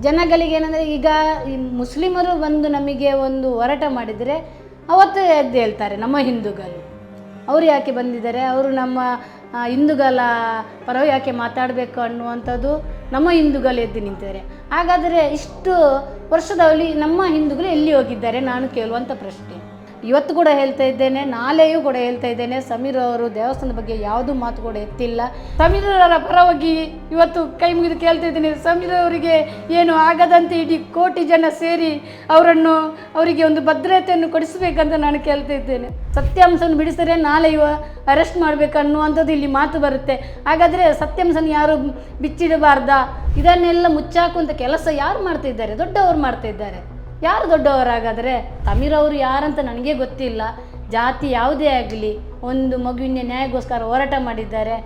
ಜನಗಳಿಗೆ ಏನಂದರೆ, ಈಗ ಈ ಮುಸ್ಲಿಮರು ಬಂದು ನಮಗೆ ಒಂದು ಹೋರಾಟ ಮಾಡಿದರೆ ಅವತ್ತು ಎದ್ದು ಹೇಳ್ತಾರೆ, ನಮ್ಮ ಹಿಂದೂಗಳು. ಅವರು ಯಾಕೆ ಬಂದಿದ್ದಾರೆ? ಅವರು ನಮ್ಮ ಹಿಂದೂಗಳ ಪರವಾಗಿ ಯಾಕೆ ಮಾತಾಡಬೇಕು ಅನ್ನುವಂಥದ್ದು ನಮ್ಮ ಹಿಂದೂಗಳು ಎದ್ದು ನಿಂತಿದ್ದಾರೆ. ಹಾಗಾದರೆ ಇಷ್ಟು ವರ್ಷದಲ್ಲಿ ನಮ್ಮ ಹಿಂದೂಗಳು ಎಲ್ಲಿ ಹೋಗಿದ್ದಾರೆ? ನಾನು ಕೇಳುವಂಥ ಪ್ರಶ್ನೆ. ಇವತ್ತು ಕೂಡ ಹೇಳ್ತಾ ಇದ್ದೇನೆ, ನಾಳೆಯೂ ಕೂಡ ಹೇಳ್ತಾ ಇದ್ದೇನೆ, ಸಮೀರ್ ಅವರು ದೇವಸ್ಥಾನದ ಬಗ್ಗೆ ಯಾವುದೂ ಮಾತು ಕೂಡ ಎತ್ತಿಲ್ಲ. ಸಮೀರ್ ಅವರ ಪರವಾಗಿ ಇವತ್ತು ಕೈ ಮುಗಿದು ಕೇಳ್ತಾ ಇದ್ದೇನೆ, ಸಮೀರ್ ಅವರಿಗೆ ಏನು ಆಗದಂತೆ ಇಡೀ ಕೋಟಿ ಜನ ಸೇರಿ ಅವರನ್ನು ಅವರಿಗೆ ಒಂದು ಭದ್ರತೆಯನ್ನು ಕೊಡಿಸಬೇಕಂತ ನಾನು ಕೇಳ್ತಾ ಇದ್ದೇನೆ. ಸತ್ಯಾಂಶವನ್ನು ಬಿಡಿಸಿದ್ರೆ ನಾಳೆ ಇವ ಅರೆಸ್ಟ್ ಮಾಡಬೇಕು ಅನ್ನುವಂಥದ್ದು ಇಲ್ಲಿ ಮಾತು ಬರುತ್ತೆ. ಹಾಗಾದರೆ ಸತ್ಯಾಂಶನ ಯಾರು ಬಿಚ್ಚಿಡಬಾರ್ದ? ಇದನ್ನೆಲ್ಲ ಮುಚ್ಚಾಕುವಂಥ ಕೆಲಸ ಯಾರು ಮಾಡ್ತಾ ಇದ್ದಾರೆ? ದೊಡ್ಡವರು ಮಾಡ್ತಾ ಇದ್ದಾರೆ. ಯಾರು ದೊಡ್ಡವರಾಗಾದರೆ ಸಮೀರ್ ಅವರು ಯಾರಂತ ನನಗೆ ಗೊತ್ತಿಲ್ಲ. ಜಾತಿ ಯಾವುದೇ ಆಗಲಿ, ಒಂದು ಮಗುವಿನ ನ್ಯಾಯಕ್ಕೋಸ್ಕರ ಹೋರಾಟ ಮಾಡಿದ್ದಾರೆ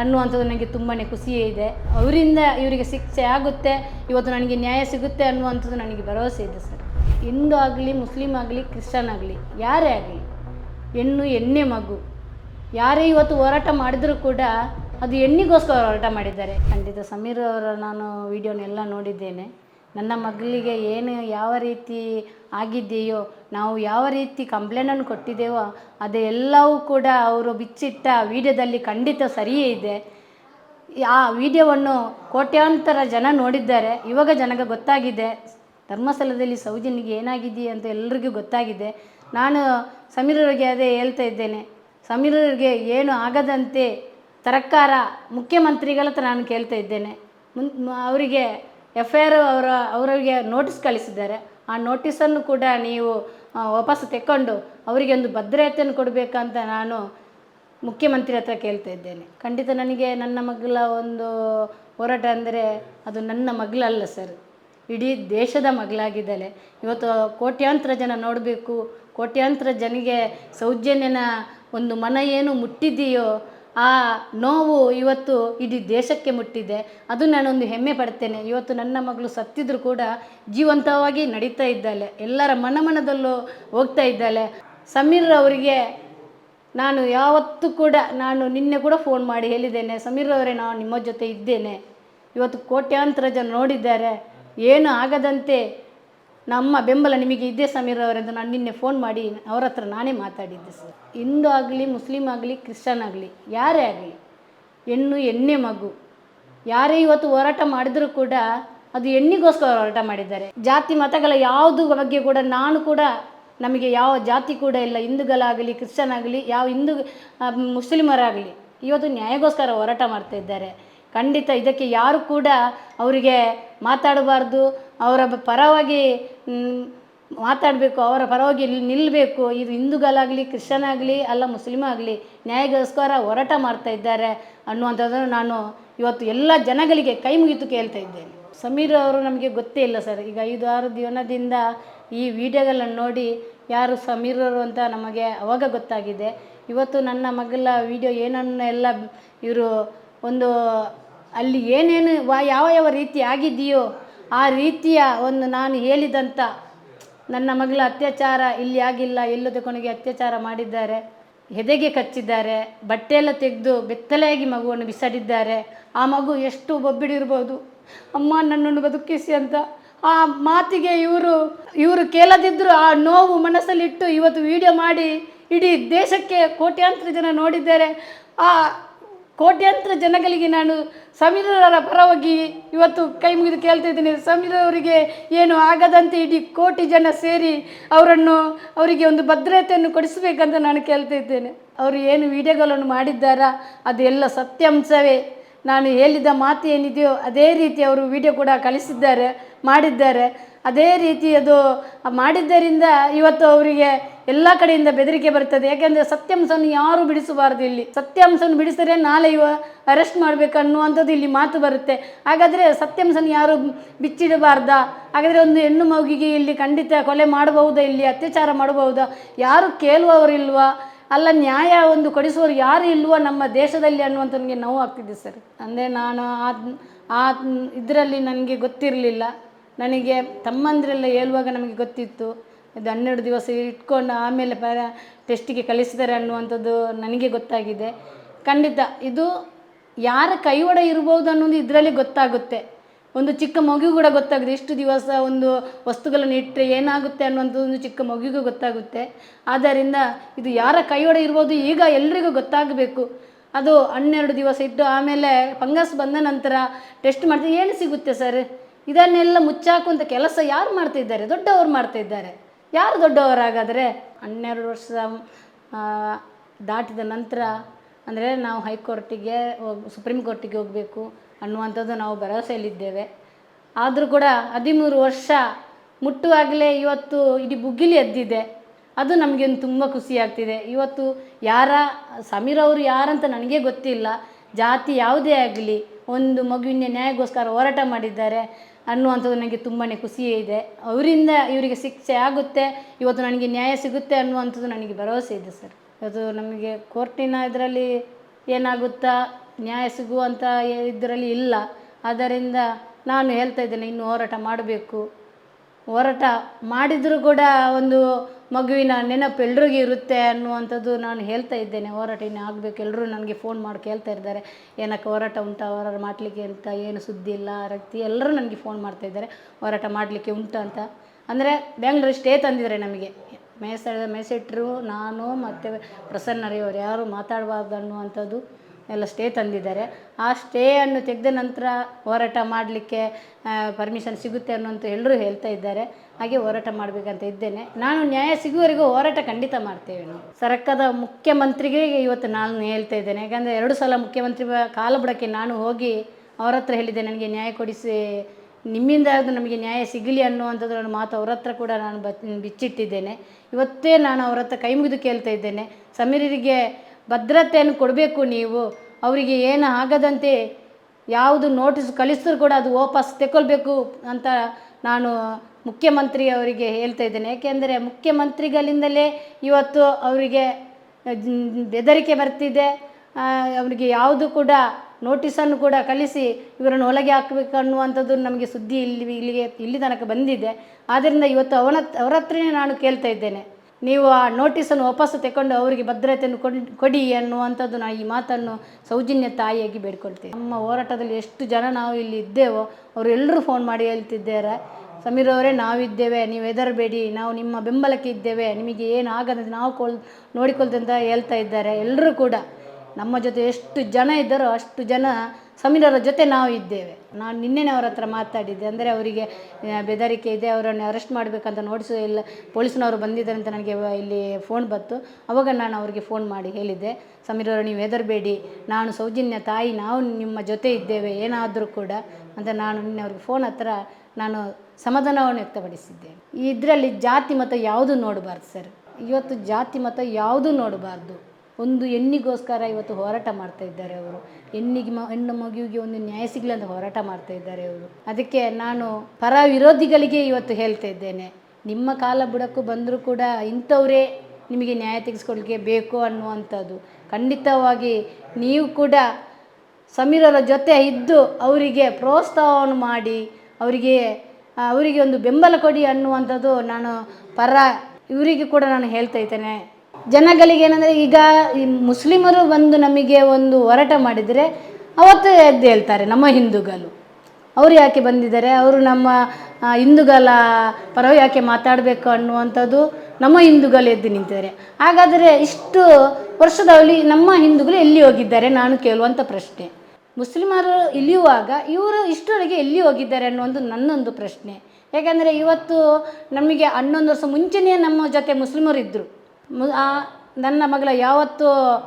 ಅನ್ನುವಂಥದ್ದು ನನಗೆ ತುಂಬಾ ಖುಷಿಯೇ ಇದೆ. ಅವರಿಂದ ಇವರಿಗೆ ಶಿಕ್ಷೆ ಆಗುತ್ತೆ, ಇವತ್ತು ನನಗೆ ನ್ಯಾಯ ಸಿಗುತ್ತೆ ಅನ್ನುವಂಥದ್ದು ನನಗೆ ಭರವಸೆ ಇದೆ ಸರ್. ಹಿಂದು ಆಗಲಿ, ಮುಸ್ಲಿಂ ಆಗಲಿ ಕ್ರಿಶ್ಚನ್ ಆಗಲಿ, ಯಾರೇ ಆಗಲಿ, ಹೆಣ್ಣು ಎಣ್ಣೆ ಮಗು, ಯಾರೇ ಇವತ್ತು ಹೋರಾಟ ಮಾಡಿದರೂ ಕೂಡ ಅದು ಹೆಣ್ಣಿಗೋಸ್ಕರ ಹೋರಾಟ ಮಾಡಿದ್ದಾರೆ. ಖಂಡಿತ ಸಮೀರ್ ಅವರ ನಾನು ವಿಡಿಯೋನೆಲ್ಲ ನೋಡಿದ್ದೇನೆ. ನನ್ನ ಮಗಳಿಗೆ ಏನು ಯಾವ ರೀತಿ ಆಗಿದೆಯೋ ನಾವು ಯಾವ ರೀತಿ ಕಂಪ್ಲೇಂಟನ್ನು ಕೊಟ್ಟಿದ್ದೇವೋ ಅದೆಲ್ಲವೂ ಕೂಡ ಅವರು ಬಿಚ್ಚಿಟ್ಟ ವಿಡಿಯೋದಲ್ಲಿ ಖಂಡಿತ ಸರಿಯೇ ಇದೆ. ಆ ವಿಡಿಯೋವನ್ನು ಕೋಟ್ಯಾಂತರ ಜನ ನೋಡಿದ್ದಾರೆ. ಇವಾಗ ಜನಗೆ ಗೊತ್ತಾಗಿದೆ. ಧರ್ಮಸ್ಥಳದಲ್ಲಿ ಸೌಜನ್ಯಗೆ ಏನಾಗಿದೆಯಾ ಅಂತ ಎಲ್ರಿಗೂ ಗೊತ್ತಾಗಿದೆ. ನಾನು ಸಮೀರರಿಗೆ ಅದೇ ಹೇಳ್ತಾ ಇದ್ದೇನೆ. ಸಮೀರರಿಗೆ ಏನು ಆಗದಂತೆ ಸರ್ಕಾರ ಮುಖ್ಯಮಂತ್ರಿಗಳ ಹತ್ರ ನಾನು ಕೇಳ್ತಾ ಇದ್ದೇನೆ. ಮುನ್ ಅವರಿಗೆ ಎಫ್ ಐ ಆರ್ ಅವರ ಅವರಿಗೆ ನೋಟಿಸ್ ಕಳಿಸಿದ್ದಾರೆ. ಆ ನೋಟಿಸನ್ನು ಕೂಡ ನೀವು ವಾಪಸ್ ತೆಕ್ಕೊಂಡು ಅವರಿಗೆ ಒಂದು ಭದ್ರತೆಯನ್ನು ಕೊಡಬೇಕಂತ ನಾನು ಮುಖ್ಯಮಂತ್ರಿ ಹತ್ರ ಕೇಳ್ತಾ ಇದ್ದೇನೆ. ಖಂಡಿತ ನನಗೆ ನನ್ನ ಮಗಳ ಒಂದು ಹೋರಾಟ ಅಂದರೆ ಅದು ನನ್ನ ಮಗಳಲ್ಲ ಸರ್. ಇಡೀ ದೇಶದ ಮಗಳಾಗಿದ್ದಾಳೆ. ಇವತ್ತು ಕೋಟ್ಯಾಂತರ ಜನ ನೋಡಬೇಕು. ಕೋಟ್ಯಾಂತರ ಜನಿಗೆ ಸೌಜನ್ಯನ ಒಂದು ಮನ ಏನು ಮುಟ್ಟಿದೆಯೋ ಆ ನೋವು ಇವತ್ತು ಇಡೀ ದೇಶಕ್ಕೆ ಮುಟ್ಟಿದೆ. ಅದು ನಾನೊಂದು ಹೆಮ್ಮೆ ಪಡ್ತೇನೆ. ಇವತ್ತು ನನ್ನ ಮಗಳು ಸತ್ತಿದ್ರು ಕೂಡ ಜೀವಂತವಾಗಿ ನಡೀತಾ ಇದ್ದಾಳೆ. ಎಲ್ಲರ ಮನಮನದಲ್ಲೂ ಹೋಗ್ತಾ ಇದ್ದಾಳೆ. ಸಮೀರ್ ಅವರಿಗೆ ನಾನು ಯಾವತ್ತೂ ಕೂಡ ನಾನು ನಿನ್ನೆ ಕೂಡ ಫೋನ್ ಮಾಡಿ ಹೇಳಿದ್ದೇನೆ, ಸಮೀರ್ ಅವರೇ ನಾನು ನಿಮ್ಮ ಜೊತೆ ಇದ್ದೇನೆ. ಇವತ್ತು ಕೋಟ್ಯಾಂತರ ಜನ ನೋಡಿದ್ದಾರೆ. ಏನು ಆಗದಂತೆ ನಮ್ಮ ಬೆಂಬಲ ನಿಮಗೆ ಇದ್ದೇ ಸಮೀರ್ ನಾನು ನಿನ್ನೆ ಫೋನ್ ಮಾಡಿ ಅವ್ರ ಹತ್ರ ನಾನೇ ಮಾತಾಡಿದ್ದೆ ಸರ್ ಹಿಂದೂ ಆಗಲಿ, ಮುಸ್ಲಿಂ ಆಗಲಿ ಕ್ರಿಶ್ಚನ್ ಆಗಲಿ, ಯಾರೇ ಆಗಲಿ, ಹೆಣ್ಣು, ಎಣ್ಣೆ, ಮಗು, ಯಾರೇ ಇವತ್ತು ಹೋರಾಟ ಮಾಡಿದರೂ ಕೂಡ ಅದು ಹೆಣ್ಣಿಗೋಸ್ಕರ ಹೋರಾಟ ಮಾಡಿದ್ದಾರೆ. ಜಾತಿ ಮತಗಳ ಯಾವುದು ಬಗ್ಗೆ ಕೂಡ ನಾನು ಕೂಡ ನಮಗೆ ಯಾವ ಜಾತಿ ಕೂಡ ಇಲ್ಲ. ಹಿಂದೂಗಳಾಗಲಿ ಕ್ರಿಶ್ಚನ್ ಆಗಲಿ, ಯಾವ ಹಿಂದೂ ಮುಸ್ಲಿಮರಾಗಲಿ, ಇವತ್ತು ನ್ಯಾಯಗೋಸ್ಕರ ಹೋರಾಟ ಮಾಡ್ತಾ ಇದ್ದಾರೆ. ಖಂಡಿತ ಇದಕ್ಕೆ ಯಾರು ಕೂಡ ಅವರಿಗೆ ಮಾತಾಡಬಾರ್ದು. ಅವರ ಪರವಾಗಿ ಮಾತಾಡಬೇಕು, ಅವರ ಪರವಾಗಿ ನಿಲ್- ನಿಲ್ಲಬೇಕು ಇದು ಹಿಂದೂಗಳಾಗಲಿ ಕ್ರಿಶ್ಚನ್ ಆಗಲಿ ಅಲ್ಲ ಮುಸ್ಲಿಮ್ ಆಗಲಿ ನ್ಯಾಯಗೋಸ್ಕರ ಹೋರಾಟ ಮಾಡ್ತಾ ಇದ್ದಾರೆ ಅನ್ನುವಂಥದ್ದನ್ನು ನಾನು ಇವತ್ತು ಎಲ್ಲ ಜನಗಳಿಗೆ ಕೈ ಮುಗಿತು ಕೇಳ್ತಾ ಇದ್ದೇನೆ. ಸಮೀರ್ ಅವರು ನಮಗೆ ಗೊತ್ತೇ ಇಲ್ಲ ಸರ್. ಈಗ ಐದು ಆರು ದಿನದಿಂದ ಈ ವಿಡಿಯೋಗಳನ್ನು ನೋಡಿ ಯಾರು ಸಮೀರ್ ಅವರು ಅಂತ ನಮಗೆ ಅವಾಗ ಗೊತ್ತಾಗಿದೆ. ಇವತ್ತು ನನ್ನ ಮಗಳ ವಿಡಿಯೋ ಏನನ್ನು ಎಲ್ಲ ಇವರು ಒಂದು, ಅಲ್ಲಿ ಏನೇನು, ವಾ, ಯಾವ ಯಾವ ರೀತಿ ಆಗಿದೆಯೋ ಆ ರೀತಿಯ ಒಂದು ನಾನು ಹೇಳಿದಂಥ ನನ್ನ ಮಗಳ ಅತ್ಯಾಚಾರ ಇಲ್ಲಿ ಆಗಿಲ್ಲ, ಎಲ್ಲದ ಕೊನೆಗೆ ಅತ್ಯಾಚಾರ ಮಾಡಿದ್ದಾರೆ ಎದೆಗೆ ಕಚ್ಚಿದ್ದಾರೆ, ಬಟ್ಟೆಯೆಲ್ಲ ತೆಗೆದು ಬೆತ್ತಲೆಯಾಗಿ ಮಗುವನ್ನು ಬಿಸಾಡಿದ್ದಾರೆ, ಆ ಮಗು ಎಷ್ಟು ಬೊಬ್ಬಿಡಿರ್ಬೋದು ಅಮ್ಮ ನನ್ನನ್ನು ಬದುಕಿಸಿ ಅಂತ, ಆ ಮಾತಿಗೆ ಇವರು ಇವರು ಕೇಳದಿದ್ದರೂ ಆ ನೋವು ಮನಸ್ಸಲ್ಲಿಟ್ಟು ಇವತ್ತು ವಿಡಿಯೋ ಮಾಡಿ ಇಡೀ ದೇಶಕ್ಕೆ ಕೋಟ್ಯಾಂತರ ಜನ ನೋಡಿದ್ದಾರೆ, ಆ ಕೋಟ್ಯಾಂತರ ಜನಗಳಿಗೆ ನಾನು ಸಮೀರರ ಪರವಾಗಿ ಇವತ್ತು ಕೈ ಮುಗಿದು ಕೇಳ್ತಾ ಇದ್ದೀನಿ. ಸಮೀರವರಿಗೆ ಏನು ಆಗದಂತೆ ಇಡೀ ಕೋಟಿ ಜನ ಸೇರಿ ಅವರನ್ನು ಅವರಿಗೆ ಒಂದು ಭದ್ರತೆಯನ್ನು ಕೊಡಿಸಬೇಕಂತ ನಾನು ಕೇಳ್ತಾ ಇದ್ದೇನೆ. ಅವರು ಏನು ವಿಡಿಯೋಗಳನ್ನು ಮಾಡಿದ್ದಾರಾ? ಅದೆಲ್ಲ ಸತ್ಯಾಂಶವೇ. ನಾನು ಹೇಳಿದ ಮಾತು ಏನಿದೆಯೋ ಅದೇ ರೀತಿ ಅವರು ವಿಡಿಯೋ ಕೂಡ ಕಳಿಸಿದ್ದಾರೆ, ಮಾಡಿದ್ದಾರೆ. ಅದೇ ರೀತಿ ಅದು ಮಾಡಿದ್ದರಿಂದ ಇವತ್ತು ಅವರಿಗೆ ಎಲ್ಲ ಕಡೆಯಿಂದ ಬೆದರಿಕೆ ಬರ್ತದೆ. ಯಾಕೆಂದರೆ ಸತ್ಯಾಂಶವನ್ನು ಯಾರು ಬಿಡಿಸಬಾರದು ಇಲ್ಲಿ. ಸತ್ಯಾಂಶವನ್ನು ಬಿಡಿಸಿದರೆ ನಾಳೆ ಇವ ಅರೆಸ್ಟ್ ಮಾಡಬೇಕು ಅನ್ನುವಂಥದ್ದು ಇಲ್ಲಿ ಮಾತು ಬರುತ್ತೆ. ಹಾಗಾದರೆ ಸತ್ಯಾಂಶನ ಯಾರು ಬಿಚ್ಚಿಡಬಾರ್ದಾ? ಹಾಗಾದರೆ ಒಂದು ಹೆಣ್ಣು ಮಗುಗೆ ಇಲ್ಲಿ ಖಂಡಿತ ಕೊಲೆ ಮಾಡಬಹುದಾ? ಇಲ್ಲಿ ಅತ್ಯಾಚಾರ ಮಾಡಬಹುದಾ? ಯಾರು ಕೇಳುವವರಿಲ್ವಾ ಅಲ್ಲ, ನ್ಯಾಯ ಒಂದು ಕೊಡಿಸುವವರು ಯಾರು ಇಲ್ವಾ ನಮ್ಮ ದೇಶದಲ್ಲಿ ಅನ್ನುವಂಥ ನನಗೆ ನೋವು ಸರ್ ಅಂದರೆ ನಾನು ಆ ಆ ಇದರಲ್ಲಿ ನನಗೆ ಗೊತ್ತಿರಲಿಲ್ಲ. ನನಗೆ ತಮ್ಮಂದಿರೆಲ್ಲ ಹೇಳುವಾಗ ನಮಗೆ ಗೊತ್ತಿತ್ತು. ಇದು ಹನ್ನೆರಡು ದಿವಸ ಇಟ್ಕೊಂಡು ಆಮೇಲೆ ಪರ ಟೆಸ್ಟಿಗೆ ಕಳಿಸಿದ್ದಾರೆ ಅನ್ನುವಂಥದ್ದು ನನಗೆ ಗೊತ್ತಾಗಿದೆ. ಖಂಡಿತ ಇದು ಯಾರ ಕೈವಡ ಇರ್ಬೋದು ಅನ್ನೋದು ಇದರಲ್ಲಿ ಗೊತ್ತಾಗುತ್ತೆ. ಒಂದು ಚಿಕ್ಕ ಮಗು ಕೂಡ ಗೊತ್ತಾಗುತ್ತೆ ಇಷ್ಟು ದಿವಸ ಒಂದು ವಸ್ತುಗಳನ್ನು ಇಟ್ಟರೆ ಏನಾಗುತ್ತೆ ಅನ್ನುವಂಥದ್ದು ಒಂದು ಚಿಕ್ಕ ಮಗುಗೂ ಗೊತ್ತಾಗುತ್ತೆ. ಆದ್ದರಿಂದ ಇದು ಯಾರ ಕೈಯೊಡೆ ಇರ್ಬೋದು ಈಗ ಎಲ್ರಿಗೂ ಗೊತ್ತಾಗಬೇಕು. ಅದು ಹನ್ನೆರಡು ದಿವಸ ಇಟ್ಟು ಆಮೇಲೆ ಫಂಗಸ್ ಬಂದ ನಂತರ ಟೆಸ್ಟ್ ಮಾಡ್ತೀವಿ ಏನು ಸಿಗುತ್ತೆ ಸರ್? ಇದನ್ನೆಲ್ಲ ಮುಚ್ಚಾಕುವಂಥ ಕೆಲಸ ಯಾರು ಮಾಡ್ತಾ ಇದ್ದಾರೆ? ದೊಡ್ಡವರು ಮಾಡ್ತಾ ಇದ್ದಾರೆ. ಯಾರು ದೊಡ್ಡವರಾಗಾದರೆ ಹನ್ನೆರಡು ವರ್ಷ ದಾಟಿದ ನಂತರ ಅಂದರೆ ನಾವು ಹೈಕೋರ್ಟಿಗೆ ಹೋಗ್, ಸುಪ್ರೀಂ ಕೋರ್ಟಿಗೆ ಹೋಗಬೇಕು ಅನ್ನುವಂಥದ್ದು ನಾವು ಭರವಸೆಯಲ್ಲಿದ್ದೇವೆ. ಆದರೂ ಕೂಡ ಹದಿಮೂರು ವರ್ಷ ಮುಟ್ಟುವಾಗಲೇ ಇವತ್ತು ಇಡೀ ಬುಗ್ಗಿಲಿ ಎದ್ದಿದೆ. ಅದು ನಮಗೊಂದು ತುಂಬ ಖುಷಿಯಾಗ್ತಿದೆ ಇವತ್ತು ಯಾರ, ಸಮೀರ್ ಅವರು ಯಾರಂತ ನನಗೆ ಗೊತ್ತಿಲ್ಲ. ಜಾತಿ ಯಾವುದೇ ಆಗಲಿ, ಒಂದು ಮಗುವಿನ ನ್ಯಾಯಕ್ಕೋಸ್ಕರ ಹೋರಾಟ ಮಾಡಿದ್ದಾರೆ. ಅನ್ನುವಂಥದ್ದು ನನಗೆ ತುಂಬಾ ಖುಷಿಯೇ ಇದೆ. ಅವರಿಂದ ಇವರಿಗೆ ಶಿಕ್ಷೆ ಆಗುತ್ತೆ, ಇವತ್ತು ನನಗೆ ನ್ಯಾಯ ಸಿಗುತ್ತೆ ಅನ್ನುವಂಥದ್ದು ನನಗೆ ಭರವಸೆ ಇದೆ ಸರ್. ಅದು ನಮಗೆ ಕೋರ್ಟಿನ ಇದರಲ್ಲಿ ಏನಾಗುತ್ತಾ, ನ್ಯಾಯ ಸಿಗುವಂಥ ಇದರಲ್ಲಿ ಇಲ್ಲ. ಆದ್ದರಿಂದ ನಾನು ಹೇಳ್ತಾ ಇದ್ದೇನೆ, ಇನ್ನು ಹೋರಾಟ ಮಾಡಬೇಕು. ಹೋರಾಟ ಮಾಡಿದರೂ ಕೂಡ ಒಂದು ಮಗುವಿನ ನೆನಪು ಎಲ್ರಿಗೂ ಇರುತ್ತೆ ಅನ್ನುವಂಥದ್ದು ನಾನು ಹೇಳ್ತಾ ಇದ್ದೇನೆ. ಹೋರಾಟ ಇನ್ನು ಆಗಬೇಕು. ಎಲ್ಲರೂ ನನಗೆ ಫೋನ್ ಮಾಡಿ ಕೇಳ್ತಾ ಇದ್ದಾರೆ. ಏನಕ್ಕೆ ಹೋರಾಟ ಉಂಟಾ? ಹೋರಾಟ ಮಾಡಲಿಕ್ಕೆ ಅಂತ ಏನು ಸುದ್ದಿ ಇಲ್ಲ. ರಕ್ತಿ ಎಲ್ಲರೂ ನನಗೆ ಫೋನ್ ಮಾಡ್ತಾ ಇದ್ದಾರೆ. ಹೋರಾಟ ಮಾಡಲಿಕ್ಕೆ ಉಂಟಾ ಅಂತ. ಅಂದರೆ ಬೆಂಗಳೂರು ಸ್ಟೇ ತಂದಿದ್ದಾರೆ ನಮಗೆ. ಮೇಸ ಮೇಸೆಟ್ರು ನಾನು ಮತ್ತು ಪ್ರಸನ್ನರಿಯವರು ಯಾರು ಮಾತಾಡಬಾರ್ದು ಅನ್ನುವಂಥದ್ದು. ಎಲ್ಲ ಸ್ಟೇ ತಂದಿದ್ದಾರೆ. ಆ ಸ್ಟೇಯನ್ನು ತೆಗೆದ ನಂತರ ಹೋರಾಟ ಮಾಡಲಿಕ್ಕೆ ಪರ್ಮಿಷನ್ ಸಿಗುತ್ತೆ ಅನ್ನುವಂಥ ಎಲ್ಲರೂ ಹೇಳ್ತಾ ಇದ್ದಾರೆ. ಹಾಗೆ ಹೋರಾಟ ಮಾಡಬೇಕಂತ ಇದ್ದೇನೆ. ನಾನು ನ್ಯಾಯ ಸಿಗುವವರೆಗೂ ಹೋರಾಟ ಖಂಡಿತ ಮಾಡ್ತೇವೆ ನಾವು ಸರ್ಕಾರದ ಮುಖ್ಯಮಂತ್ರಿಗೆ ಇವತ್ತು ನಾನು ಹೇಳ್ತಾ ಇದ್ದೇನೆ. ಯಾಕಂದರೆ ಎರಡು ಸಲ ಮುಖ್ಯಮಂತ್ರಿ ಕಾಲ ಬುಡಕ್ಕೆ ನಾನು ಹೋಗಿ ಅವರ ಹತ್ರ ಹೇಳಿದ್ದೆ, ನನಗೆ ನ್ಯಾಯ ಕೊಡಿಸಿ ನಿಮ್ಮಿಂದ ಅದು ನಮಗೆ ನ್ಯಾಯ ಸಿಗಲಿ ಅನ್ನುವಂಥದ್ದು ನನ್ನ ಮಾತು ಅವ್ರ ಹತ್ರ ಕೂಡ ನಾನು ಬ ಬಿಚ್ಚಿಟ್ಟಿದ್ದೇನೆ. ಇವತ್ತೇ ನಾನು ಅವ್ರ ಹತ್ರ ಕೈ ಮುಗಿದು ಕೇಳ್ತಾ ಇದ್ದೇನೆ. ಸಮೀರರಿಗೆ ಭದ್ರತೆಯನ್ನು ಕೊಡಬೇಕು ನೀವು. ಅವರಿಗೆ ಏನು ಆಗದಂತೆ ಯಾವುದು ನೋಟಿಸ್ ಕಳಿಸಿದ್ರು ಕೂಡ ಅದು ವಾಪಸ್ ತೆಗೊಳ್ಬೇಕು ಅಂತ ನಾನು ಮುಖ್ಯಮಂತ್ರಿ ಅವರಿಗೆ ಹೇಳ್ತಾ ಇದ್ದೇನೆ. ಏಕೆಂದರೆ ಮುಖ್ಯಮಂತ್ರಿಗಳಿಂದಲೇ ಇವತ್ತು ಅವರಿಗೆ ಬೆದರಿಕೆ ಬರ್ತಿದೆ. ಅವರಿಗೆ ಯಾವುದು ಕೂಡ ನೋಟಿಸನ್ನು ಕೂಡ ಕಳಿಸಿ ಇವರನ್ನು ಒಳಗೆ ಹಾಕಬೇಕು ಅನ್ನುವಂಥದ್ದು ನಮಗೆ ಸುದ್ದಿ ಇಲ್ಲಿ, ಇಲ್ಲಿಗೆ, ಇಲ್ಲಿ ತನಕ ಬಂದಿದೆ. ಆದ್ದರಿಂದ ಇವತ್ತು ಅವನ, ಅವರ ಹತ್ರನೇ ನಾನು ಕೇಳ್ತಾ ಇದ್ದೇನೆ. ನೀವು ಆ ನೋಟಿಸನ್ನು ವಾಪಸ್ಸು ತಗೊಂಡು ಅವರಿಗೆ ಭದ್ರತೆಯನ್ನು ಕೊಡಿ ಅನ್ನುವಂಥದ್ದು ನಾ ಈ ಮಾತನ್ನು ಸೌಜನ್ಯ ತಾಯಿಯಾಗಿ ಬೇಡ್ಕೊಳ್ತೀವಿ ನಮ್ಮ ಹೋರಾಟದಲ್ಲಿ ಎಷ್ಟು ಜನ ನಾವು ಇಲ್ಲಿ ಇದ್ದೇವೋ ಅವರೆಲ್ಲರೂ ಫೋನ್ ಮಾಡಿ ಹೇಳ್ತಿದ್ದಾರೆ. ಸಮೀರ್ ಅವರೇ, ನಾವಿದ್ದೇವೆ, ನೀವು ಹೆದರಬೇಡಿ, ನಾವು ನಿಮ್ಮ ಬೆಂಬಲಕ್ಕೆ ಇದ್ದೇವೆ, ನಿಮಗೆ ಏನು ಆಗದಂತೆ ನಾವು ಕೊಲ್ ನೋಡಿಕೊಳ್ತಂತ ಹೇಳ್ತಾ ಇದ್ದಾರೆ. ಎಲ್ಲರೂ ಕೂಡ ನಮ್ಮ ಜೊತೆ ಎಷ್ಟು ಜನ ಇದ್ದಾರೋ ಅಷ್ಟು ಜನ ಸಮೀರರ ಜೊತೆ ನಾವು ಇದ್ದೇವೆ. ನಾನು ನಿನ್ನೆನೇ ಅವ್ರ ಹತ್ರ ಮಾತಾಡಿದ್ದೆ. ಅಂದರೆ ಅವರಿಗೆ ಬೆದರಿಕೆ ಇದೆ, ಅವರನ್ನು ಅರೆಸ್ಟ್ ಮಾಡಬೇಕಂತ ನೋಟಿಸ್ ಇಲ್ಲ, ಪೊಲೀಸ್ನವರು ಬಂದಿದ್ದಾರೆ ಅಂತ ನನಗೆ ಇಲ್ಲಿ ಫೋನ್ ಬಂತು. ಅವಾಗ ನಾನು ಅವರಿಗೆ ಫೋನ್ ಮಾಡಿ ಹೇಳಿದ್ದೆ, ಸಮೀರವರು, ನೀವು ಹೆದರಬೇಡಿ. ನಾನು ಸೌಜನ್ಯ ತಾಯಿ, ನಾವು ನಿಮ್ಮ ಜೊತೆ ಇದ್ದೇವೆ, ಏನಾದರೂ ಕೂಡ ಅಂತ ನಾನು ನಿನ್ನೆ ಅವ್ರಿಗೆ ಫೋನ್ ಹತ್ರ ನಾನು ಸಮಾಧಾನವನ್ನು ವ್ಯಕ್ತಪಡಿಸಿದ್ದೆ. ಇದರಲ್ಲಿ ಜಾತಿ ಮತ ಯಾವುದು ನೋಡಬಾರ್ದು ಸರ್? ಇವತ್ತು ಜಾತಿ ಮತ ಯಾವುದು ನೋಡಬಾರ್ದು? ಒಂದು ಹೆಣ್ಣಿಗೋಸ್ಕರ ಇವತ್ತು ಹೋರಾಟ ಮಾಡ್ತಾ ಇದ್ದಾರೆ ಅವರು. ಹೆಣ್ಣಿಗೆ ಮ, ಹೆಣ್ಣು ಮಗುವಿಗೆ ಒಂದು ನ್ಯಾಯ ಸಿಗಲಿ ಅಂತ ಹೋರಾಟ ಮಾಡ್ತಾ ಇದ್ದಾರೆ ಅವರು. ಅದಕ್ಕೆ ನಾನು ಪರ ವಿರೋಧಿಗಳಿಗೆ ಇವತ್ತು ಹೇಳ್ತಾ ಇದ್ದೇನೆ. ನಿಮ್ಮ ಕಾಲ ಬುಡಕ್ಕೂ ಬಂದರೂ ಕೂಡ ಇಂಥವರೇ ನಿಮಗೆ ನ್ಯಾಯ ತೆಗೆಸ್ಕೊಳ್ಳಿಕ್ಕೆ ಬೇಕು ಅನ್ನುವಂಥದ್ದು. ಖಂಡಿತವಾಗಿ ನೀವು ಕೂಡ ಸಮೀರರ ಜೊತೆ ಇದ್ದು ಅವರಿಗೆ ಪ್ರೋತ್ಸಾಹವನ್ನು ಮಾಡಿ, ಅವರಿಗೆ ಅವರಿಗೆ ಒಂದು ಬೆಂಬಲ ಕೊಡಿ ಅನ್ನುವಂಥದ್ದು ನಾನು ಪರ, ಇವರಿಗೆ ಕೂಡ ನಾನು ಹೇಳ್ತಾ ಇದ್ದೇನೆ. ಜನಗಳಿಗೆ ಏನಂದರೆ ಈಗ ಈ ಮುಸ್ಲಿಮರು ಬಂದು ನಮಗೆ ಒಂದು ಹೋರಾಟ ಮಾಡಿದರೆ ಅವತ್ತು ಎದ್ದು ಹೇಳ್ತಾರೆ ನಮ್ಮ ಹಿಂದೂಗಳು. ಅವರು ಯಾಕೆ ಬಂದಿದ್ದಾರೆ? ಅವರು ನಮ್ಮ ಹಿಂದೂಗಳ ಪರವಾಗಿ ಯಾಕೆ ಮಾತಾಡಬೇಕು ಅನ್ನುವಂಥದ್ದು ನಮ್ಮ ಹಿಂದೂಗಳು ಎದ್ದು ನಿಂತಿದ್ದಾರೆ. ಹಾಗಾದರೆ ಇಷ್ಟು ವರ್ಷದಲ್ಲಿ ನಮ್ಮ ಹಿಂದೂಗಳು ಎಲ್ಲಿ ಹೋಗಿದ್ದಾರೆ? ನಾನು ಕೇಳುವಂಥ ಪ್ರಶ್ನೆ. ಮುಸ್ಲಿಮರು ಇಳಿಯುವಾಗ ಇವರು ಇಷ್ಟರೊಳಗೆ ಎಲ್ಲಿ ಹೋಗಿದ್ದಾರೆ ಅನ್ನೋದು ನನ್ನೊಂದು ಪ್ರಶ್ನೆ. ಯಾಕಂದರೆ ಇವತ್ತು ನಮಗೆ ಹನ್ನೊಂದು ವರ್ಷ ಮುಂಚೆನೇ ನಮ್ಮ ಜೊತೆ ಮುಸ್ಲಿಮರು ಇದ್ದರು ನನ್ನ ಮಗಳ ಯಾವತ್ತು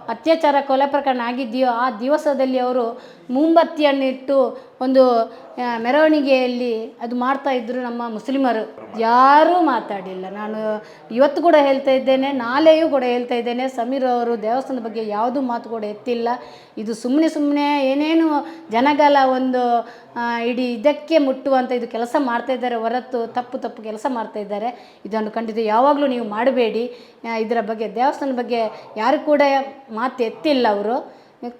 ಅತ್ಯಾಚಾರ ಕೊಲೆ ಪ್ರಕರಣ ಆಗಿದೆಯೋ ಆ ದಿವಸದಲ್ಲಿ ಅವರು ಮುಂಬತ್ತಿಯನ್ನು ಇಟ್ಟು ಒಂದು ಮೆರವಣಿಗೆಯಲ್ಲಿ ಅದು ಮಾಡ್ತಾ ಇದ್ದರು ನಮ್ಮ ಮುಸ್ಲಿಮರು. ಯಾರೂ ಮಾತಾಡಿಲ್ಲ. ನಾನು ಇವತ್ತು ಕೂಡ ಹೇಳ್ತಾ ಇದ್ದೇನೆ, ನಾಳೆಯೂ ಕೂಡ ಹೇಳ್ತಾ ಇದ್ದೇನೆ, ಸಮೀರ್ ಅವರು ದೇವಸ್ಥಾನದ ಬಗ್ಗೆ ಯಾವುದೂ ಮಾತು ಕೂಡ ಎತ್ತಿಲ್ಲ. ಇದು ಸುಮ್ಮನೆ ಸುಮ್ಮನೆ ಏನೇನು ಜನಗಳ ಒಂದು ಇಡೀ ಇದಕ್ಕೆ ಮುಟ್ಟುವಂಥ ಇದು ಕೆಲಸ ಮಾಡ್ತಾ ಇದ್ದಾರೆ, ಹೊರತು ತಪ್ಪು ತಪ್ಪು ಕೆಲಸ ಮಾಡ್ತಾ ಇದ್ದಾರೆ. ಇದನ್ನು ಖಂಡಿತ ಯಾವಾಗಲೂ ನೀವು ಮಾಡಬೇಡಿ. ಇದರ ಬಗ್ಗೆ, ದೇವಸ್ಥಾನದ ಬಗ್ಗೆ ಯಾರು ಕೂಡ ಮಾತು ಎತ್ತಿಲ್ಲ ಅವರು.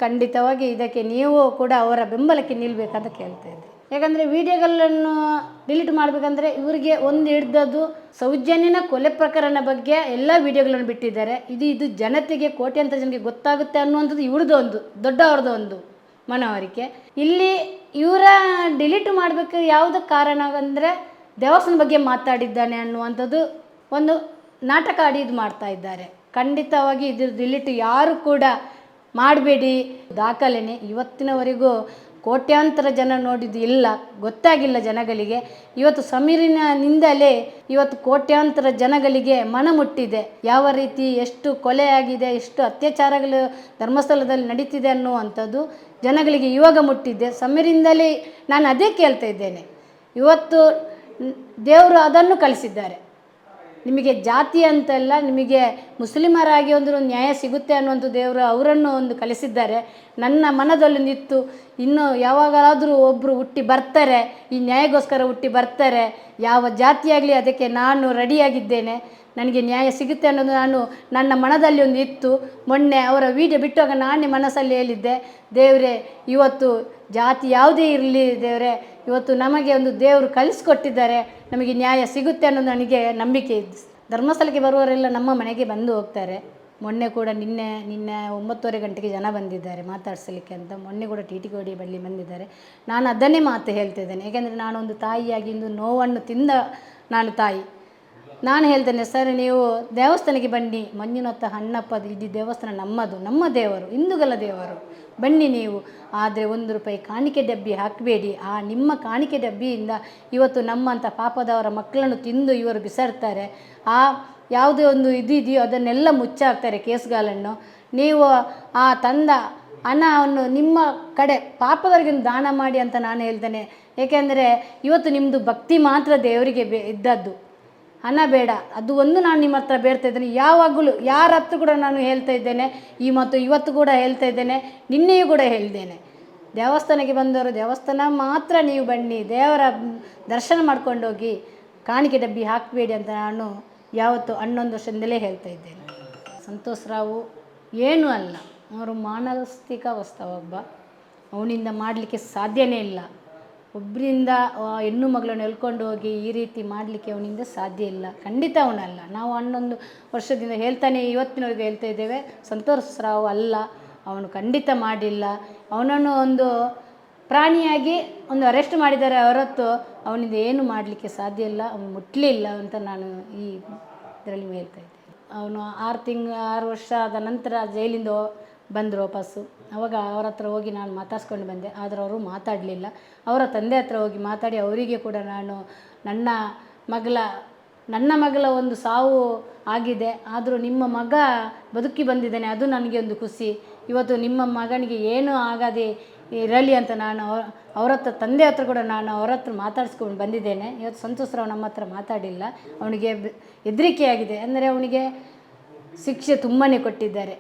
ಖಂಡಿತವಾಗಿ ಇದಕ್ಕೆ ನೀವು ಕೂಡ ಅವರ ಬೆಂಬಲಕ್ಕೆ ನಿಲ್ಲಬೇಕಂತ ಕೇಳ್ತಾ ಇದ್ದೆ. ಯಾಕಂದರೆ ವಿಡಿಯೋಗಳನ್ನು ಡಿಲೀಟ್ ಮಾಡಬೇಕಂದ್ರೆ ಇವರಿಗೆ ಒಂದು ಹಿಡ್ದದ್ದು ಸೌಜನ್ಯನ ಕೊಲೆ ಪ್ರಕರಣ ಬಗ್ಗೆ ಎಲ್ಲ ವಿಡಿಯೋಗಳನ್ನು ಬಿಟ್ಟಿದ್ದಾರೆ. ಇದು ಇದು ಜನತೆಗೆ, ಕೋಟ್ಯಾಂತರ ಜನಕ್ಕೆ ಗೊತ್ತಾಗುತ್ತೆ ಅನ್ನುವಂಥದ್ದು ಇವ್ರದ್ದು ಒಂದು, ದೊಡ್ಡವ್ರದ್ದು ಒಂದು ಮನವರಿಕೆ. ಇಲ್ಲಿ ಇವರ ಡಿಲೀಟ್ ಮಾಡಬೇಕು ಯಾವುದು ಕಾರಣ ಅಂದರೆ ದೇವಸ್ಥಾನ ಬಗ್ಗೆ ಮಾತಾಡಿದ್ದಾನೆ ಅನ್ನುವಂಥದ್ದು ಒಂದು ನಾಟಕ ಆಡಿ ಇದು ಮಾಡ್ತಾ ಇದ್ದಾರೆ. ಖಂಡಿತವಾಗಿ ಇದ್ರ ಡಿಲೀಟ್ ಯಾರು ಕೂಡ ಮಾಡಬೇಡಿ. ದಾಖಲೆನೆ ಇವತ್ತಿನವರೆಗೂ ಕೋಟ್ಯಾಂತರ ಜನ ನೋಡಿದ್ದು ಇಲ್ಲ, ಗೊತ್ತಾಗಿಲ್ಲ ಜನಗಳಿಗೆ. ಇವತ್ತು ಸಮೀರಿನಿಂದಲೇ ಇವತ್ತು ಕೋಟ್ಯಾಂತರ ಜನಗಳಿಗೆ ಮನ ಮುಟ್ಟಿದೆ. ಯಾವ ರೀತಿ, ಎಷ್ಟು ಕೊಲೆ ಆಗಿದೆ, ಎಷ್ಟು ಅತ್ಯಾಚಾರಗಳು ಧರ್ಮಸ್ಥಳದಲ್ಲಿ ನಡೀತಿದೆ ಅನ್ನುವಂಥದ್ದು ಜನಗಳಿಗೆ ಇವಾಗ ಮುಟ್ಟಿದ್ದೆ ಸಮೀರಿಂದಲೇ ನಾನು ಅದೇ ಕೇಳ್ತಾ ಇದ್ದೇನೆ. ಇವತ್ತು ದೇವರು ಅದನ್ನು ಕಲಿಸಿದ್ದಾರೆ ನಿಮಗೆ ಜಾತಿ ಅಂತಲ್ಲ ನಿಮಗೆ ಮುಸ್ಲಿಮರಾಗಿ ಒಂದು ನ್ಯಾಯ ಸಿಗುತ್ತೆ ಅನ್ನುವಂಥ ದೇವರು ಅವರನ್ನು ಒಂದು ಕಲಿಸಿದ್ದಾರೆ. ನನ್ನ ಮನದಲ್ಲಿ ನಿಂತು ಇನ್ನು ಯಾವಾಗಲಾದರೂ ಒಬ್ಬರು ಹುಟ್ಟಿ ಬರ್ತಾರೆ, ಈ ನ್ಯಾಯಕ್ಕೋಸ್ಕರ ಹುಟ್ಟಿ ಬರ್ತಾರೆ, ಯಾವ ಜಾತಿಯಾಗಲಿ ಅದಕ್ಕೆ ನಾನು ರೆಡಿಯಾಗಿದ್ದೇನೆ, ನನಗೆ ನ್ಯಾಯ ಸಿಗುತ್ತೆ ಅನ್ನೋದು ನಾನು ನನ್ನ ಮನದಲ್ಲಿ ಒಂದು ಇತ್ತು. ಮೊನ್ನೆ ಅವರ ವೀಡಿಯೋ ಬಿಟ್ಟಾಗ ನಾನೇ ಮನಸ್ಸಲ್ಲಿ ಹೇಳಿದ್ದೆ, ದೇವರೇ, ಇವತ್ತು ಜಾತಿ ಯಾವುದೇ ಇರಲಿ ದೇವರೇ, ಇವತ್ತು ನಮಗೆ ಒಂದು ದೇವರು ಕಲಿಸ್ಕೊಟ್ಟಿದ್ದಾರೆ ನಮಗೆ ನ್ಯಾಯ ಸಿಗುತ್ತೆ ಅನ್ನೋದು ನನಗೆ ನಂಬಿಕೆ ಇದೆ ಧರ್ಮಸ್ಥಳಕ್ಕೆ ಬರುವವರೆಲ್ಲ ನಮ್ಮ ಮನೆಗೆ ಬಂದು ಹೋಗ್ತಾರೆ. ಮೊನ್ನೆ ಕೂಡ ನಿನ್ನೆ ನಿನ್ನೆ ಒಂಬತ್ತುವರೆ ಗಂಟೆಗೆ ಜನ ಬಂದಿದ್ದಾರೆ ಮಾತಾಡ್ಸಲಿಕ್ಕೆ ಅಂತ. ಮೊನ್ನೆ ಕೂಡ ಟಿ ಟಿ ಗೋಡಿ ಬಳಿ ಬಂದಿದ್ದಾರೆ. ನಾನು ಅದನ್ನೇ ಮಾತು ಹೇಳ್ತಿದ್ದೇನೆ ಏಕೆಂದರೆ ನಾನೊಂದು ತಾಯಿಯಾಗಿ ಇಂದು ನೋವನ್ನು ತಿಂದ ನಾನು ತಾಯಿ. ನಾನು ಹೇಳ್ತೇನೆ, ಸರ್, ನೀವು ದೇವಸ್ಥಾನಕ್ಕೆ ಬನ್ನಿ. ಮಂಜುನಾಥ ಹಣ್ಣಪ್ಪದು ಇದ್ದು ದೇವಸ್ಥಾನ ನಮ್ಮದು. ನಮ್ಮ ದೇವರು, ಹಿಂದೂಗಳ ದೇವರು. ಬನ್ನಿ ನೀವು. ಆದರೆ ಒಂದು ರೂಪಾಯಿ ಕಾಣಿಕೆ ಡಬ್ಬಿ ಹಾಕಬೇಡಿ. ಆ ನಿಮ್ಮ ಕಾಣಿಕೆ ಡಬ್ಬಿಯಿಂದ ಇವತ್ತು ನಮ್ಮಂಥ ಪಾಪದವರ ಮಕ್ಕಳನ್ನು ತಿಂದು ಇವರು ಬಿಸಾಡ್ತಾರೆ. ಆ ಯಾವುದೇ ಒಂದು ಇದಿದೆಯೋ ಅದನ್ನೆಲ್ಲ ಮುಚ್ಚಾಕ್ತಾರೆ ಕೇಸ್ಗಾಲನ್ನು. ನೀವು ಆ ತಂದ ಹಣವನ್ನು ನಿಮ್ಮ ಕಡೆ ಪಾಪದವರಿಗೆ ದಾನ ಮಾಡಿ ಅಂತ ನಾನು ಹೇಳ್ತೇನೆ. ಏಕೆಂದರೆ ಇವತ್ತು ನಿಮ್ಮದು ಭಕ್ತಿ ಮಾತ್ರ ದೇವರಿಗೆ ಬೆ, ಇದ್ದದ್ದು. ಹಣ ಬೇಡ. ಅದು ಒಂದು ನಾನು ನಿಮ್ಮ ಹತ್ರ ಬೇಡ್ತಾ ಇದ್ದೇನೆ. ಯಾವಾಗಲೂ ಯಾರ ಹತ್ರ ಕೂಡ ನಾನು ಹೇಳ್ತಾ ಇದ್ದೇನೆ, ಈ ಮತ್ತು ಇವತ್ತು ಕೂಡ ಹೇಳ್ತಾ ಇದ್ದೇನೆ, ನಿನ್ನೆಯೂ ಕೂಡ ಹೇಳಿದ್ದೇನೆ ದೇವಸ್ಥಾನಕ್ಕೆ ಬಂದವರು, ದೇವಸ್ಥಾನ ಮಾತ್ರ ನೀವು ಬನ್ನಿ, ದೇವರ ದರ್ಶನ ಮಾಡ್ಕೊಂಡು ಹೋಗಿ, ಕಾಣಿಕೆ ಡಬ್ಬಿ ಹಾಕಬೇಡಿ ಅಂತ ನಾನು ಯಾವತ್ತು ಹನ್ನೊಂದು ವರ್ಷದಿಂದಲೇ ಹೇಳ್ತಾ ಇದ್ದೇನೆ. ಸಂತೋಷ್ ರಾವು ಏನೂ ಅಲ್ಲ, ಅವರು ಮಾನಸಿಕ ವಸ್ತವ ಒಬ್ಬ. ಅವನಿಂದ ಮಾಡಲಿಕ್ಕೆ ಸಾಧ್ಯನೇ ಇಲ್ಲ. ಒಬ್ಬರಿಂದ ಹೆಣ್ಣು ಮಗಳನ್ನು ಎಳ್ಕೊಂಡು ಹೋಗಿ ಈ ರೀತಿ ಮಾಡಲಿಕ್ಕೆ ಅವನಿಂದ ಸಾಧ್ಯ ಇಲ್ಲ. ಖಂಡಿತ ಅವನಲ್ಲ. ನಾವು ಹನ್ನೊಂದು ವರ್ಷದಿಂದ ಹೇಳ್ತಾನೆ, ಇವತ್ತಿನವರೆಗೆ ಹೇಳ್ತಾ ಇದ್ದೇವೆ, ಸಂತೋಷ್ ರಾವ್ ಅಲ್ಲ, ಅವನು ಖಂಡಿತ ಮಾಡಿಲ್ಲ. ಅವನನ್ನು ಒಂದು ಪ್ರಾಣಿಯಾಗಿ ಒಂದು ಅರೆಸ್ಟ್ ಮಾಡಿದ್ದಾರೆ, ಹೊರತು ಅವನಿಂದ ಏನು ಮಾಡಲಿಕ್ಕೆ ಸಾಧ್ಯ ಇಲ್ಲ, ಅವನು ಮುಟ್ಟಲಿಲ್ಲ ಅಂತ ನಾನು ಈ ಇದರಲ್ಲಿ ಹೇಳ್ತಾ ಇದ್ದೆ ಅವನು ಆರು ತಿಂಗಳು ಆರು ವರ್ಷ ಆದ ನಂತರ ಜೈಲಿಂದ ಬಂದರು ವಾಪಸ್ಸು. ಅವಾಗ ಅವರ ಹತ್ರ ಹೋಗಿ ನಾನು ಮಾತಾಡ್ಸ್ಕೊಂಡು ಬಂದೆ. ಆದರೆ ಅವರು ಮಾತಾಡಲಿಲ್ಲ. ಅವರ ತಂದೆ ಹತ್ರ ಹೋಗಿ ಮಾತಾಡಿ ಅವರಿಗೆ ಕೂಡ ನಾನು ನನ್ನ ಮಗಳ ನನ್ನ ಮಗಳ ಒಂದು ಸಾವು ಆಗಿದೆ. ಆದರೂ ನಿಮ್ಮ ಮಗ ಬದುಕಿ ಬಂದಿದ್ದಾನೆ. ಅದು ನನಗೆ ಒಂದು ಖುಷಿ. ಇವತ್ತು ನಿಮ್ಮ ಮಗನಿಗೆ ಏನೂ ಆಗದೆ ಇರಲಿ ಅಂತ ನಾನು ಅವ್ರ ಹತ್ರ, ತಂದೆ ಹತ್ರ ಕೂಡ ನಾನು ಅವ್ರ ಹತ್ರ ಮಾತಾಡಿಸ್ಕೊಂಡು ಬಂದಿದ್ದೇನೆ. ಇವತ್ತು ಸಂತೋಷರಾವ್ ನಮ್ಮ ಹತ್ರ ಮಾತಾಡಿಲ್ಲ. ಅವನಿಗೆ ಹೆದರಿಕೆಯಾಗಿದೆ. ಅಂದರೆ ಅವನಿಗೆ ಶಿಕ್ಷೆ ತುಂಬಾ ಕೊಟ್ಟಿದ್ದಾರೆ.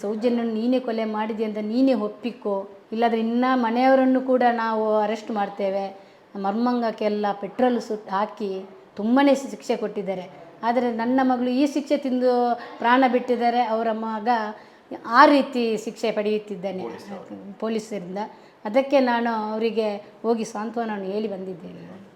ಸೌಜನ್ಯನ ನೀನೇ ಕೊಲೆ ಮಾಡಿದೆ ಅಂತ ನೀನೇ ಒಪ್ಪಿಕೋ. ಇಲ್ಲಾಂದರೆ ಇನ್ನು ಮನೆಯವರನ್ನು ಕೂಡ ನಾವು ಅರೆಸ್ಟ್ ಮಾಡ್ತೇವೆ. ಮರ್ಮಂಗಕ್ಕೆಲ್ಲ ಪೆಟ್ರೋಲ್ ಸುಟ್ಟು ಹಾಕಿ ತುಂಬಾ ಶಿಕ್ಷೆ ಕೊಟ್ಟಿದ್ದಾರೆ. ಆದರೆ ನನ್ನ ಮಗಳು ಈ ಶಿಕ್ಷೆ ತಿಂದು ಪ್ರಾಣ ಬಿಟ್ಟಿದ್ದಾರೆ. ಅವರ ಮಗ ಆ ರೀತಿ ಶಿಕ್ಷೆ ಪಡೆಯುತ್ತಿದ್ದಾನೆ. ಪೊಲೀಸರಿಂದ. ಅದಕ್ಕೆ ನಾನು ಅವರಿಗೆ ಹೋಗಿ ಸಾಂತ್ವನವನ್ನು ಹೇಳಿ ಬಂದಿದ್ದೇನೆ.